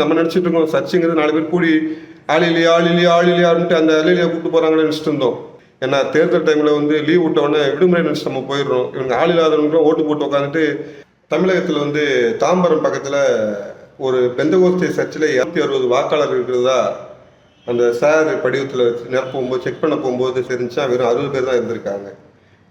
நம்ம நினச்சிட்டு இருக்கோம் சர்ச்சுங்கிறது நாலு பேர் கூடி ஆள் இல்லையா ஆள் இல்லையா ஆள் இல்லையான்ட்டு அந்த அலையிலையா கூப்பிட்டு போகிறாங்கன்னு நினச்சிட்டு இருந்தோம். ஏன்னா தேர்தல் டைமில் வந்து லீவ் விட்ட உடனே விடுமுறை நினச்சி நம்ம போயிடுறோம். இவங்க ஆள் இல்லாதவங்க ஓட்டு போட்டு உட்காந்துட்டு தமிழகத்தில் வந்து தாம்பரம் பக்கத்தில் ஒரு பெந்தகோஸ்தே சர்ச்சில் இரநூத்தி அறுபது வாக்காளர் இருக்கிறதா அந்த சார் படிவத்தில் நிரப்ப போகும்போது செக் பண்ண போகும்போது தெரிஞ்சா வெறும் அறுபது பேர் தான் இருந்திருக்காங்க.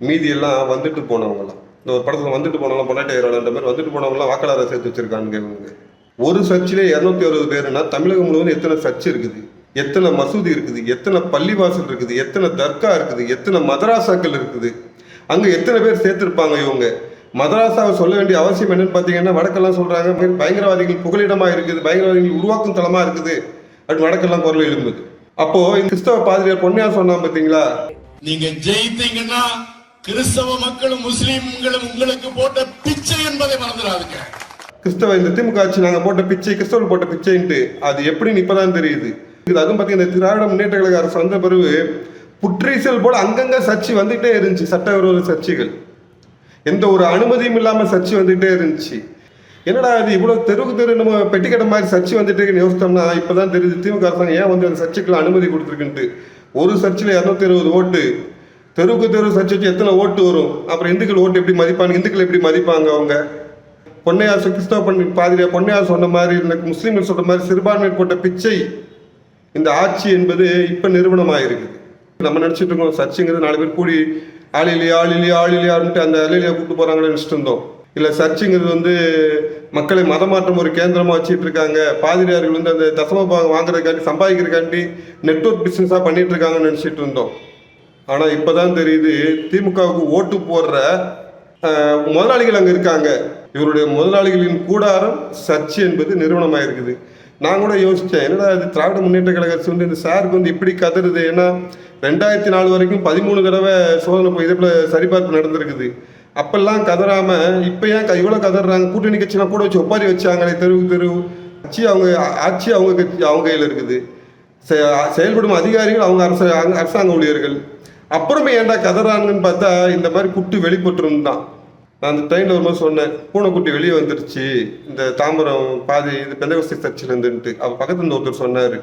மீதி எல்லாம் வந்துட்டு போனவங்களாம் இந்த ஒரு படத்தில் வந்துட்டு போனவங்களாம் பொன்னாட்டி ஐரோலான்ற மாதிரி வந்துட்டு போனவங்களாம் வாக்காளரை சேர்த்து வச்சுருக்காங்க இவங்க. ஒரு சர்ச்சில் இரநூத்தி அறுபது பேருனா தமிழகம் முழுவதும் எத்தனை சர்ச் இருக்குது? எத்தனை மசூதி இருக்குது? எத்தனை பள்ளிவாசல் இருக்குது? எத்தனை தர்கா இருக்குது? எத்தனை மதராசாக்கள் இருக்குது? அங்கே எத்தனை பேர் சேர்த்துருப்பாங்க இவங்க? மதராசாவை சொல்ல வேண்டிய அவசியம் என்னன்னு பார்த்தீங்கன்னா வடக்கெல்லாம் சொல்கிறாங்க பயங்கரவாதிகள் புகலிடமாக இருக்குது பயங்கரவாதிகள் உருவாக்கும் தளமாக இருக்குது. அப்படின்னு வடக்கெல்லாம் குரல் எழும்புது. அப்போ கிறிஸ்தவ பாதிரியார் பொன்னையார் சொன்னா பார்த்தீங்களா? நீங்க ஜெயித்தீங்கன்னா கிறிஸ்தவ மக்களும் முஸ்லீம்களும் உங்களுக்கு போட்ட பிச்சை என்பதை மறந்துடாதுங்க. கிறிஸ்தவ இந்த திமுக ஆட்சி நாங்கள் போட்ட பிச்சை கிறிஸ்தவன் போட்ட பிச்சைன்ட்டு அது எப்படின்னு இப்போதான் தெரியுது. இது அதுவும் பார்த்தீங்கன்னா இந்த திராவிட முன்னேற்ற கழக அரசு வந்த பிறகு புற்றீசல் போல் அங்கங்கே சர்ச்சை வந்துகிட்டே இருந்துச்சு சட்டவிரோத சர்ச்சைகள். எந்த ஒரு அனுமதியும் இல்லாமல் சர்ச்சை வந்துகிட்டே இருந்துச்சு. என்னடா இது இவ்வளோ தெருவுக்கு தெரு நம்ம பெட்டிக்கட்ட மாதிரி சர்ச்சை வந்துட்டு இருக்குன்னு இப்போ தான் தெரியுது திமுக அரசாங்கம் ஏன் வந்து அந்த சர்ச்சைக்குள்ள அனுமதி கொடுத்துருக்குன்ட்டு. ஒரு சர்ச்சில் இரநூத்தி இருபது ஓட்டு தெருவுக்கு தெரு சர்ச்சை வச்சு எத்தனை ஓட்டு வரும்? அப்புறம் இந்துக்கள் ஓட்டு எப்படி மதிப்பாங்க இந்துக்கள் எப்படி மதிப்பாங்க அவங்க? பொன்னையார் கிறிஸ்தவ பண்ணி பாதிரியா பொன்னையார் சொன்ன மாதிரி இந்த முஸ்லீம்கள் சொன்ன மாதிரி சிறுபான்மையர் போட்ட பிச்சை இந்த ஆட்சி என்பது இப்ப நிறுவனமாயிருக்குது. நம்ம நினச்சிட்டு இருக்கோம் சர்ச்சுங்கிறது நாலு பேர் கூடி ஆள் இல்லையா ஆள் அந்த அலையிலையா கூப்பிட்டு போறாங்கன்னு நினச்சிட்டு இருந்தோம். இல்லை சர்ச்சுங்கிறது வந்து மக்களை மதமாற்றம் ஒரு கேந்திரமாக வச்சுட்டு இருக்காங்க. பாதிரியார்கள் வந்து அந்த தசம பாகம் வாங்குறதுக்காண்டி சம்பாதிக்கிறதுக்காண்டி நெட்வொர்க் பிஸ்னஸாக பண்ணிட்டு இருக்காங்கன்னு நினச்சிட்டு இருந்தோம். ஆனால் இப்போ தான் தெரியுது திமுகவுக்கு ஓட்டு போடுற முதலாளிகள் அங்கே இருக்காங்க. இவருடைய முதலாளிகளின் கூடாரம் சர்ச்சு என்பது நிறுவனமாக இருக்குது. நான் கூட யோசித்தேன் என்னடா இது திராவிட முன்னேற்ற கழக அரசு வந்து இந்த சாருக்கு வந்து இப்படி கதறுது? ஏன்னா ரெண்டாயிரத்தி நாலு வரைக்கும் பதிமூணு தடவை சோதனை போய் இதே சரிபார்ப்பு நடந்திருக்குது. அப்பெல்லாம் கதறாமல் இப்போ ஏன் இவ்வளோ கதறாங்க? கூட்டணி கட்சினா கூட வச்சு ஒப்பாரி வச்சாங்களே தெருவுக்கு தெரு. ஆட்சி அவங்க ஆட்சி அவங்க கட்சி அவங்க கையில் இருக்குது. செ- செயல்படும் அதிகாரிகள் அவங்க அரச அரசாங்க ஊழியர்கள். அப்புறமே ஏன்டா கதறாங்கன்னு பார்த்தா இந்த மாதிரி குட்டு வெளிப்பட்டுருந்தான் நான் அந்த ட்ரெயினில் வரும்போது சொன்னேன் பூனைக்குட்டி வெளியே வந்துருச்சு இந்த தாம்பரம் பாதி இது பெந்தகோஸ்தி சர்ச்சிலேருந்துன்ட்டு. அவ பக்கத்துல இருந்து ஒருத்தர் சொன்னார்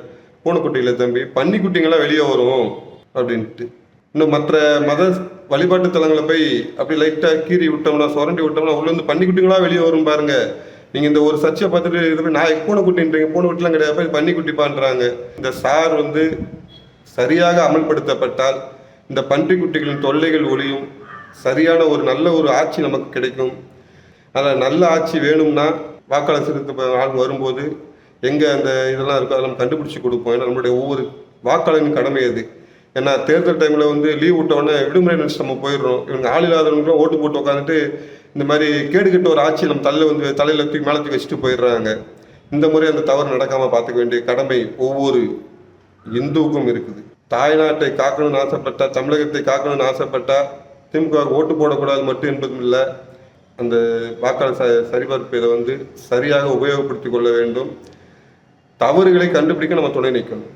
பூனைக்குட்டியில் தம்பி பன்னிக்குட்டிங்களாம் வெளியே வரும் அப்படின்ட்டு. இன்னும் மற்ற மத வழிபாட்டு தலங்களை போய் அப்படி லைட்டாக கீறி விட்டோம்னா சுரண்டி விட்டோம்னா உள்ள வந்து பன்னிக்குட்டிங்களா வெளியே வரும் பாருங்க. நீங்கள் இந்த ஒரு சர்ச்சை பார்த்துட்டு இது போய் நான் பூனைக்குட்டின்றீங்க பூனைக்குட்டிலாம் கிடையாது போய் பன்னிக்குட்டி இந்த சார் வந்து சரியாக அமல்படுத்தப்பட்டால் இந்த பன்றிக்குட்டிகளின் தொல்லைகள் ஒழியும். சரியான ஒரு நல்ல ஒரு ஆட்சி நமக்கு கிடைக்கும். அதில் நல்ல ஆட்சி வேணும்னா வாக்காளர் சிறுத்தை ஆள் வரும்போது எங்கே அந்த இதெல்லாம் இருக்கோ அதெல்லாம் நம்ம கண்டுபிடிச்சி கொடுப்போம். ஏன்னா நம்மளுடைய ஒவ்வொரு வாக்காளரின் கடமை அது. ஏன்னா தேர்தல் டைமில் வந்து லீவ் விட்ட விடுமுறை நினைச்சு நம்ம போயிடுறோம். இவங்க ஆள் இல்லாதவங்களும் ஓட்டு போட்டு உட்காந்துட்டு இந்த மாதிரி கேடுகட்ட ஒரு ஆட்சி நம்ம தலையில் வந்து தலையில் தூக்கி மேலே தூக்கி வச்சுட்டு போயிடுறாங்க. இந்த முறை அந்த தவறு நடக்காமல் பார்த்துக்க வேண்டிய கடமை ஒவ்வொரு இந்துவுக்கும் இருக்குது. தாய்நாட்டை காக்கணும்னு ஆசைப்பட்டா தமிழகத்தை காக்கணும்னு ஆசைப்பட்டா திமுக ஓட்டு போடக்கூடாது மட்டும் என்பதும் இல்லை. அந்த வாக்காளர் ச சரிபார்ப்பு இதை வந்து சரியாக உபயோகப்படுத்தி கொள்ள வேண்டும். தவறுகளை கண்டுபிடிக்க நம்ம துணை நிற்கணும்